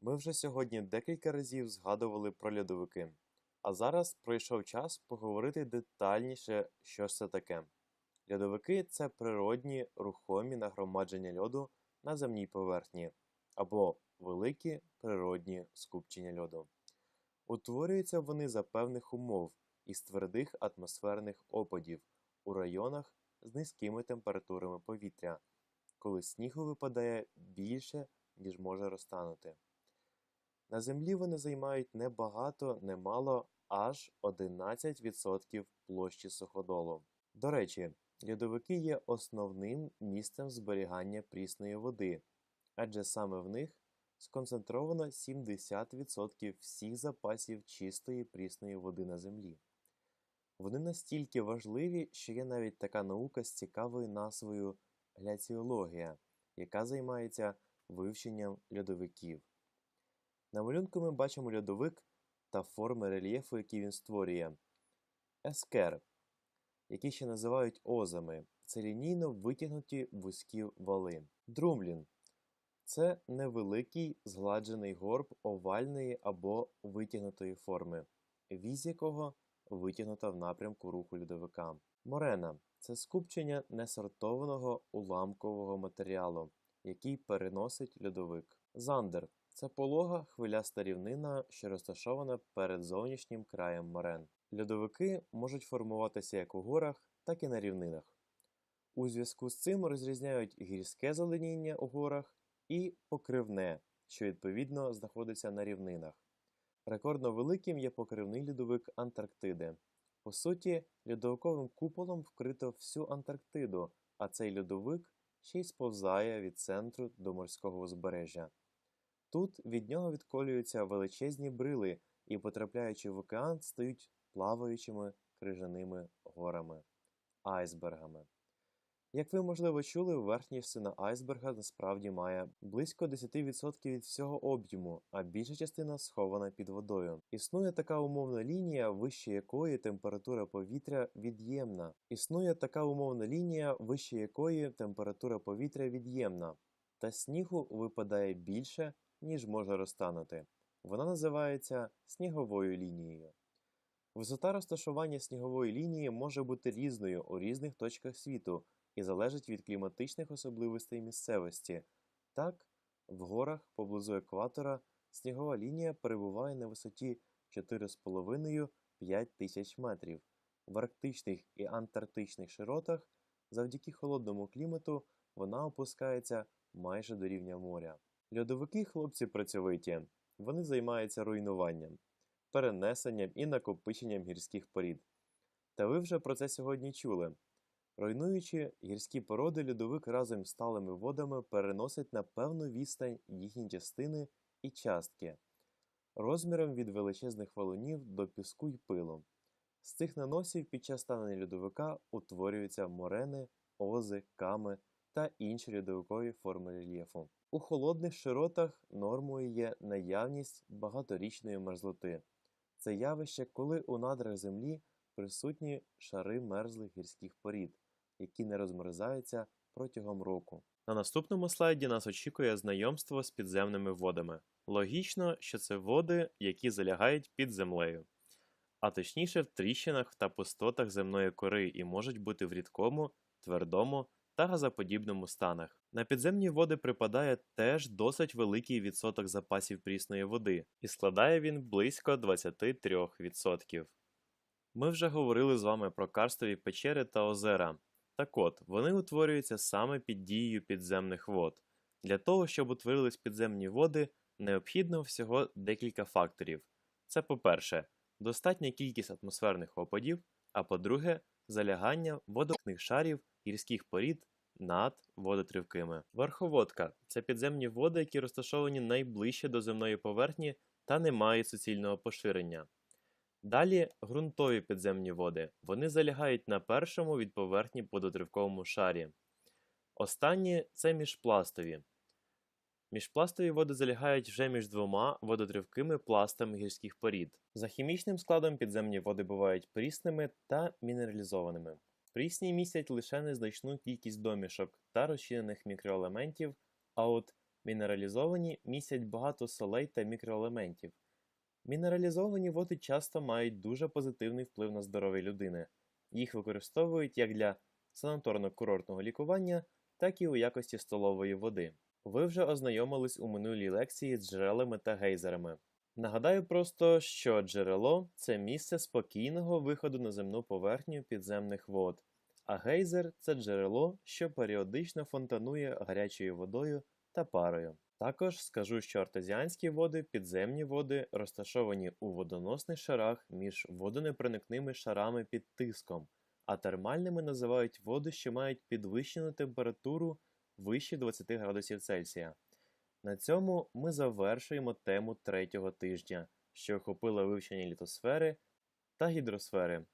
Ми вже сьогодні декілька разів згадували про льодовики, а зараз пройшов час поговорити детальніше, що ж це таке. Льодовики це природні рухомі нагромадження льоду на земній поверхні або великі природні скупчення льоду. Утворюються вони за певних умов із твердих атмосферних опадів у районах з низькими температурами повітря, коли снігу випадає більше, ніж може розтанути. На землі вони займають не багато, не мало аж 11% площі суходолу. До речі, льодовики є основним місцем зберігання прісної води, адже саме в них сконцентровано 70% всіх запасів чистої прісної води на землі. Вони настільки важливі, що є навіть така наука з цікавою назвою гляціологія, яка займається вивченням льодовиків. На малюнку ми бачимо льодовик та форми рельєфу, які він створює. Ескер, які ще називають озами, це лінійно витягнуті вузькі вали. Друмлін це невеликий згладжений горб овальної або витягнутої форми, віз якого витягнута в напрямку руху льодовика. Морена це скупчення несортованого уламкового матеріалу, який переносить льодовик. Зандер це полога хвиляста рівнина, що розташована перед зовнішнім краєм морен. Льодовики можуть формуватися як у горах, так і на рівнинах. У зв'язку з цим розрізняють гірське зеленіння у горах і покривне, що відповідно знаходиться на рівнинах. Рекордно великим є покривний льодовик Антарктиди. По суті, льодовиковим куполом вкрито всю Антарктиду, а цей льодовик ще й сповзає від центру до морського узбережжя. Тут від нього відколюються величезні брили і, потрапляючи в океан, стають плаваючими крижаними горами, айсбергами. Як ви, можливо, чули, верхня частина айсберга насправді має близько 10% від всього об'єму, а більша частина схована під водою. Існує така умовна лінія, вище якої температура повітря від'ємна. Існує така умовна лінія, вище якої температура повітря від'ємна, та снігу випадає більше, ніж може розтанути. Вона називається сніговою лінією. Висота розташування снігової лінії може бути різною у різних точках світу і залежить від кліматичних особливостей місцевості. Так, в горах поблизу екватора снігова лінія перебуває на висоті 4,5-5 тисяч метрів. В арктичних і антарктичних широтах завдяки холодному клімату вона опускається майже до рівня моря. Льодовики хлопці працьовиті, вони займаються руйнуванням, перенесенням і накопиченням гірських порід. Та ви вже про це сьогодні чули. Руйнуючи гірські породи, льодовик разом з сталими водами переносить на певну відстань їхні частини і частки, розміром від величезних валунів до піску й пилу. З цих наносів під час станення льодовика утворюються морени, ози, ками та інші льодовикові форми рельєфу. У холодних широтах нормою є наявність багаторічної мерзлоти. Це явище, коли у надрах землі присутні шари мерзлих гірських порід, які не розмерзаються протягом року. На наступному слайді нас очікує знайомство з підземними водами. Логічно, що це води, які залягають під землею, а точніше в тріщинах та пустотах земної кори і можуть бути в рідкому, твердому та газоподібному станах. На підземні води припадає теж досить великий відсоток запасів прісної води, і складає він близько 23%. Ми вже говорили з вами про карстові печери та озера. Так от, вони утворюються саме під дією підземних вод. Для того, щоб утворились підземні води, необхідно всього декілька факторів. Це, по-перше, достатня кількість атмосферних опадів, а по-друге, залягання водокних шарів гірських порід над водотривкими. Верховодка це підземні води, які розташовані найближче до земної поверхні та не мають суцільного поширення. Далі ґрунтові підземні води. Вони залягають на першому від поверхні водотривковому шарі. Останні це міжпластові. Міжпластові води залягають вже між двома водотривкими пластами гірських порід. За хімічним складом підземні води бувають прісними та мінералізованими. Прісні містять лише незначну кількість домішок та розчинених мікроелементів, а от Мінералізовані містять багато солей та мікроелементів. Мінералізовані води часто мають дуже позитивний вплив на здоров'я людини. Їх використовують як для санаторно-курортного лікування, так і у якості столової води. Ви вже ознайомились у минулій лекції з джерелами та гейзерами. Нагадаю просто, що джерело це місце спокійного виходу на земну поверхню підземних вод, а гейзер це джерело, що періодично фонтанує гарячою водою та парою. Також скажу, що артезіанські води, підземні води розташовані у водоносних шарах між водонепроникними шарами під тиском, а термальними називають води, що мають підвищену температуру вище 20 градусів Цельсія. На цьому ми завершуємо тему третього тижня, що охопила вивчення літосфери та гідросфери.